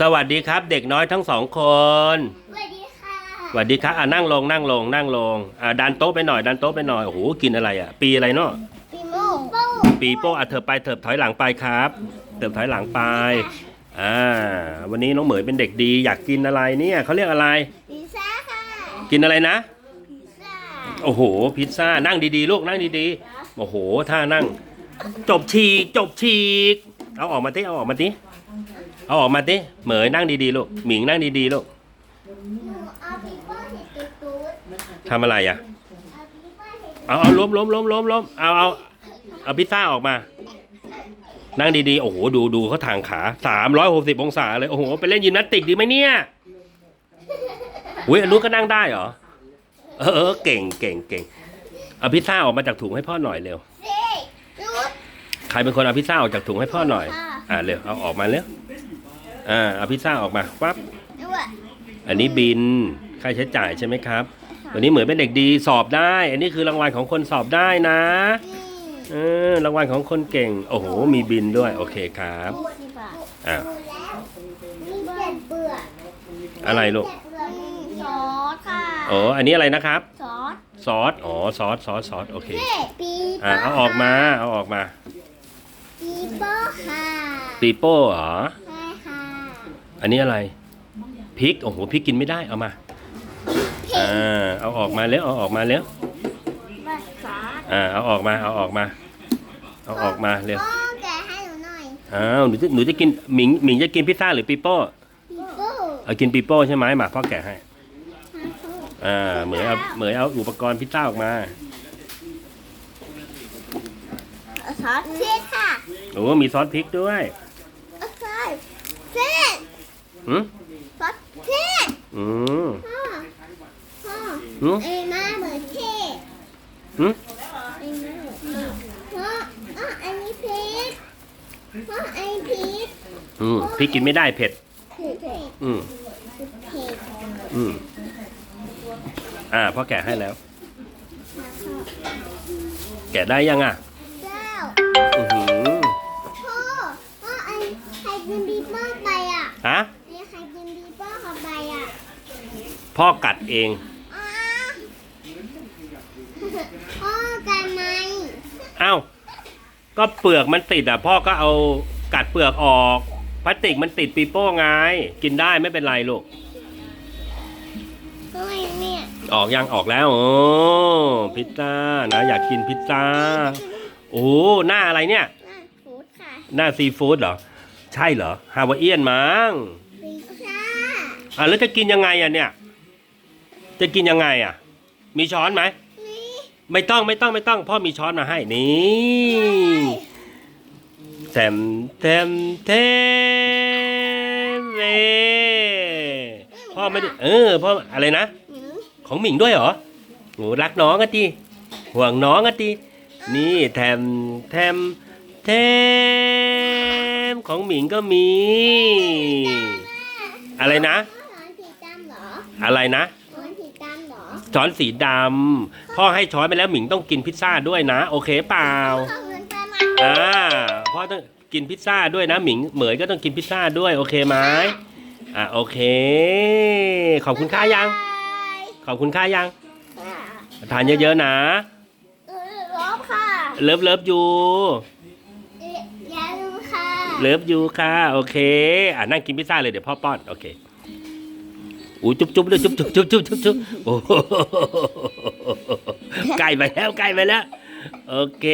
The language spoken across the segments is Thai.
สวัสดีครับ เด็กน้อยทั้งสองคนสวัสดีค่ะสวัสดีครับอะนั่งลงนั่งลงนั่งลงอะดันโต๊ะไปหน่อยดันโต๊ะไปหน่อยโอ้โหกินอะไรอะ ปีอะไรเนาะปีโม่โป้ปีโป้อะเถิบไปเถิบถอยหลังไปครับเถิบถอยหลังไปอ่าวันนี้น้องเหมยเป็นเด็กดี อยากกินอะไรเนี่ยเขาเรียกอะไรพิซซ่าค่ะกินอะไรนะพิซซ่าโอ้โหพิซซ่านั่งดีๆลูกนั่งดีๆโอ้โหท่านั่ง จบฉีกจบฉีกเอาออกมาติเอาออกมาติ เอาออกมาติเหมยนั่งดีๆลูกหมิงนั่งดีๆลูกหนูเอาปีโป้เห็ดตูดตูดทำอะไรอะ เอาปีโป้เห็ดเอาเอาล้มล้มล้มล้มล้มเอาเอาเอาพิซซ่าออกมา นั่งดีๆ โอ้โห ดูดูเขาทางขาสามร้อยหกสิบองศาเลย โอ้โห ไปเล่นยิมนาสติกดีไหมเนี่ยอุ้ยอันนู้นก็นั่งได้เหรอ เออเออเก่งเก่งเก่งเอาพิซซ่าออกมาจากถุงให้พ่อหน่อยเร็วเซ่ตูดใครเป็นคนเอาพิซซ่าออกจากถุงให้พ่อหน่อยอ่าเร็วเอาออกมาเร็ว อ่าเอาพิซซ่าออกมาปั๊บด้วยอันนี้บินค่าใช้จ่ายใช่ไหมครับ วันนี้เหมือนเป็นเด็กดีสอบได้ อันนี้คือรางวัลของคนสอบได้นะนี่เออรางวัลของคนเก่ง โอ้โห มีบินด้วย โอเคครับพูดดีกว่าอ่าดูแล้วนี่เปลี่ยนเปลือกอะไรลูกเปลี่ยนเปลือกซอสค่ะโอ้อันนี้อะไรนะครับ ซอส ซอส อ๋อ ซอส ซอส ซอส โอเคเซ่ปีอ่าเอาออกมา เอาออกมาปีโป้ค่ะปีโป้เหรอใช่ค่ะ อันนี้อะไรพริกโอ้โหพริกกินไม่ได้เอามาอ่าเอาออกมาเร็วเอาออกมาเร็วว่าซอสอ่าเอาออกมาเอาออกมาเอาออกมาเร็วพ่อแกะให้หนูหน่อยอ้าวหนูจะหนูจะกินหมิงหมิงจะกินพิซซ่าหรือปีโป้ปีโป้เอากินปีโป้ใช่ไหมมาพ่อแกะให้อ่าเหมยเอาเหมยเอาอุปกรณ์พิซซ่าออกมาซอสพริกค่ะโอ้มีซอสพริกด้วยซอสพริก อืมซอสพริกอืมพ่อพ่ออืมเอ็มาเหมือนเทศอืมเอ็มาพ่อพ่ออันนี้พริกพ่ออันนี้พริกอืมพริกกินไม่ได้เผ็ด เผ็ดเผ็ดอืมเผ็ดอืมอ่าพ่อแกะให้แล้ว แกะได้ยังอะเจ้าอือหือพ่อพ่อไอ้ใครกินบีเบอร์ไปอะฮะ ไอ้ใครกินบีเบอร์เข้าไปอะ พ่อกัดเองอ้าพ่อกันไหมเอ้า ก็เปลือกมันติดอะ พ่อก็เอากัดเปลือกออก พลาสติกมันติดปีโป้ไง กินได้ไม่เป็นไรลูก ทำไมเนี่ยออกยังออกแล้วโอ้พิซซ่านะอยากกินพิซซ่า โอ้หน้าอะไรเนี่ย น่าฟูดค่ะหน้าซีฟู้ดเหรอ ใช่เหรอฮาวาเอียนมั้ง พิซซ่า อะแล้วจะกินยังไงอะเนี่ย จะกินยังไงอะ มีช้อนไหมนี่ไม่ต้องไม่ต้องไม่ต้อง พ่อมีช้อนมาให้นี่แถมแถมแถมเอพ่อไม่ได้เออพ่ออะไรนะหืมของหมิงด้วยเหรอโหรักน้องอะทีห่วงน้องอะทีนี่แถมแถมแถมของหมิงก็มี อะไรนะพ่อสอนสีดำเหรออะไรนะ ช้อนสีดำพ่อให้ช้อนไปแล้วหมิงต้องกินพิซซ่าด้วยนะ โอเคเปล่าพ่อเงินไปมาอ่าพ่อต้องกินพิซซ่าด้วยนะหมิงเหมยก็ต้องกินพิซซ่าด้วยโอเคไหมอ่าโอเค ขอบคุณค่ายัง ขอบคุณค่ายังค่ะทานเยอะๆนะ เออรอบค่ะเลิฟเลิฟยูเอ๊ะอย่าลืมค่ะ เลิฟยูค่ะ โอเค อ่านั่งกินพิซซ่าเลยเดี๋ยวพ่อป้อน โอเค อู้จุ๊บจุ๊บเลยจุ๊บจุ๊บจุ๊บจุ๊บจุ๊บจุ๊บโอ้โหใกล้ไปแล้วใกล้ไปแล้ว โอเค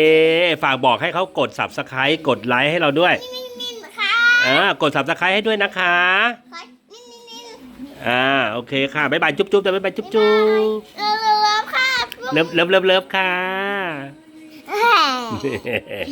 ฝากบอกให้เขากด subscribe กดไลค์ให้เราด้วยนิ่มๆค่ะอ่ากด subscribe ให้ด้วยนะคะขอนิ่มๆอ่าโอเคค่ะบ๊ายบายจุ๊บจุ๊บแต่บ๊ายบายจุ๊บจุ๊บเออรอบค่ะ เลิฟเลิฟเลิฟเลิฟค่ะเฮ้ย